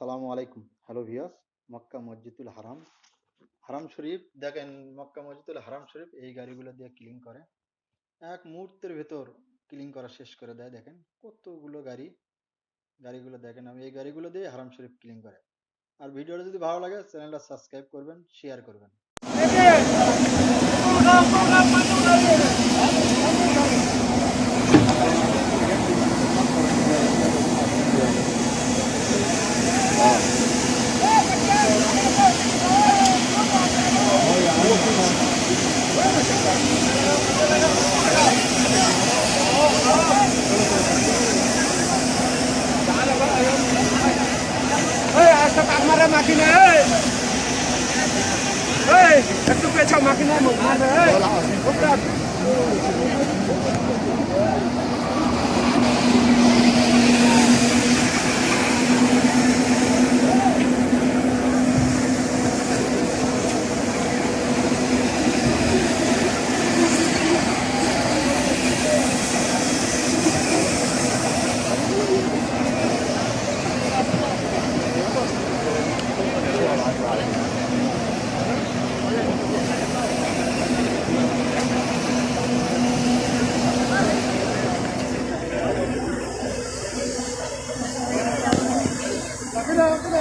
সালামু আলাইকুম। হ্যালো ভিয়াস মক্কা মসজিদুল হারাম। হারাম শরীফ, দেখেন মক্কা মসজিদুল হারাম শরীফ, এই গাড়িগুলো দিয়ে ক্লিন করে। এক মুহূর্তের ভেতর ক্লিন করা শেষ করে দেয়, দেখেন কতগুলো গাড়ি। গাড়িগুলো দেখেন, আমি এই গাড়িগুলো দিয়ে হারাম শরীফ ক্লিন করে। আর ভিডিওটা যদি ভালো লাগে চ্যানেলটা সাবস্ক্রাইব করবেন শেয়ার করবেন। আস্তে মাখিনে এই। একটু পেছাও এই। ওটা। Yeah.